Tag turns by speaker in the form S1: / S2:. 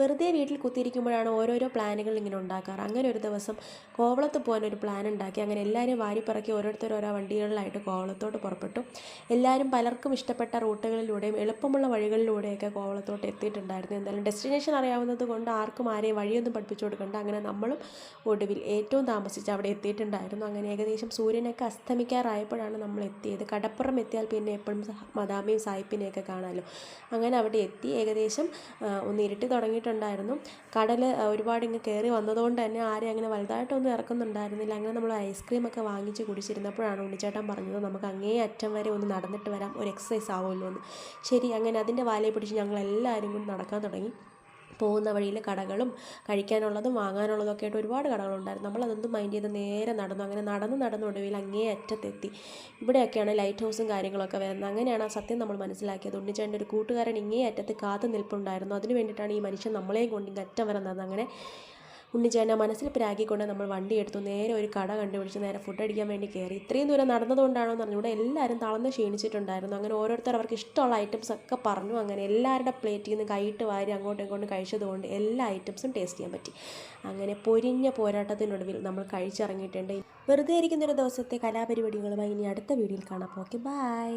S1: വെറുതെ വീട്ടിൽ കുത്തിയിരിക്കുമ്പോഴാണ് ഓരോരോ പ്ലാനുകൾ ഇങ്ങനെ ഉണ്ടാക്കാറ്. അങ്ങനെ ഒരു ദിവസം കോവളത്ത് പോകാൻ ഒരു പ്ലാൻ ഉണ്ടാക്കി. അങ്ങനെ എല്ലാവരും വാരിപ്പറക്കി ഓരോരുത്തർ ഓരോ വണ്ടികളിലായിട്ട് കോവളത്തോട്ട് പുറപ്പെട്ടു. എല്ലാവരും പലർക്കും ഇഷ്ടപ്പെട്ട റൂട്ടുകളിലൂടെയും എളുപ്പമുള്ള വഴികളിലൂടെയൊക്കെ കോവളത്തോട്ട് എത്തിയിട്ടുണ്ടായിരുന്നു. എന്തായാലും ഡെസ്റ്റിനേഷൻ അറിയാവുന്നത് കൊണ്ട് ആർക്കും ആരെയും വഴിയൊന്നും പഠിപ്പിച്ചു കൊടുക്കണ്ട. അങ്ങനെ നമ്മളും ഒടുവിൽ ഏറ്റവും താമസിച്ച് അവിടെ എത്തിയിട്ടുണ്ടായിരുന്നു. അങ്ങനെ ഏകദേശം സൂര്യനൊക്കെ അസ്തമിക്കാറായപ്പോഴാണ് നമ്മൾ എത്തിയത്. കടപ്പുറം എത്തിയാൽ പിന്നെ എപ്പോഴും മദാമയും സായിപ്പിനെയൊക്കെ കാണാമല്ലോ അങ്ങനെ അവിടെ എത്തി. ഏകദേശം ഒന്ന് ഇരുട്ടി തുടങ്ങിയിട്ടുണ്ടായിരുന്നു കടൽ ഒരുപാട് ഇങ്ങ് കയറി വന്നതുകൊണ്ട് തന്നെ ആരെയും അങ്ങനെ വലുതായിട്ടൊന്നും ഇറക്കുന്നുണ്ടായിരുന്നില്ല. അങ്ങനെ നമ്മൾ ഐസ്ക്രീമൊക്കെ വാങ്ങിച്ച് കുടിച്ചിരുന്നപ്പോഴാണ് ഉണ്ണിച്ചേട്ടൻ പറഞ്ഞത് നമുക്ക് അങ്ങേ അറ്റം വരെ ഒന്ന് നടന്നിട്ട് വരാം ഒരു എക്സസൈസ് ആവുമല്ലോ എന്ന്. ശരി അങ്ങനെ അതിന്റെ വാലയെ പിടിച്ച് ഞങ്ങൾ എല്ലാവരും കൂടി നടക്കാൻ തുടങ്ങി. പോകുന്ന വഴിയിൽ കടകളും കഴിക്കാനുള്ളതും വാങ്ങാനുള്ളതും ഒക്കെ ആയിട്ട് ഒരുപാട് കടകളുണ്ടായിരുന്നു. നമ്മൾ അതൊന്നും മൈൻഡ് ചെയ്ത് നേരെ നടന്നു. അങ്ങനെ നടന്ന് നടന്ന് ഒടുവിൽ അങ്ങേ അറ്റത്തെത്തി. ഇവിടെയൊക്കെയാണ് ലൈറ്റ് ഹൗസും കാര്യങ്ങളൊക്കെ വരുന്നത്. അങ്ങനെയാണ് ആ സത്യം നമ്മൾ മനസ്സിലാക്കിയത്. ഉണ്ണിച്ചേന്റെ ഒരു കൂട്ടുകാരൻ ഇങ്ങേ അറ്റത്ത് കാത്തു നിൽപ്പുണ്ടായിരുന്നു. അതിന് വേണ്ടിയിട്ടാണ് ഈ മനുഷ്യൻ നമ്മളെയും കൊണ്ട് ഇങ്ങ് അറ്റം വരെ നടന്നത്. അങ്ങനെ ഉണ്ണിച്ചേനെ മനസ്സിൽ പ്രാഗിക്കൊണ്ട് നമ്മൾ വണ്ടി എടുത്തു നേരെ ഒരു കട കണ്ടുപിടിച്ച് നേരെ ഫുഡ് അടിക്കാൻ വേണ്ടി കയറി. ഇത്രയും ദൂരം നടന്നതുകൊണ്ടാണോ എന്ന് അറിഞ്ഞു ഇവിടെ എല്ലാവരും തളർന്ന് ക്ഷീണിച്ചിട്ടുണ്ടായിരുന്നു. അങ്ങനെ ഓരോരുത്തർ അവർക്ക് ഇഷ്ടമുള്ള ഐറ്റംസ് ഒക്കെ പറഞ്ഞു. അങ്ങനെ എല്ലാവരുടെ പ്ലേറ്റിൽ നിന്ന് കൈയിട്ട് വാരി അങ്ങോട്ടും ഇങ്ങോട്ടും കഴിച്ചതുകൊണ്ട് എല്ലാ ഐറ്റംസും ടേസ്റ്റ് ചെയ്യാൻ പറ്റി. അങ്ങനെ പൊരിഞ്ഞ പോരാട്ടത്തിനൊടുവിൽ നമ്മൾ കഴിച്ചിറങ്ങിയിട്ടുണ്ട്. വെറുതെ ഇരിക്കുന്നൊരു ദിവസത്തെ കലാപരിപാടികളുമായി ഇനി അടുത്ത വീഡിയോയിൽ കാണാം. Okay bye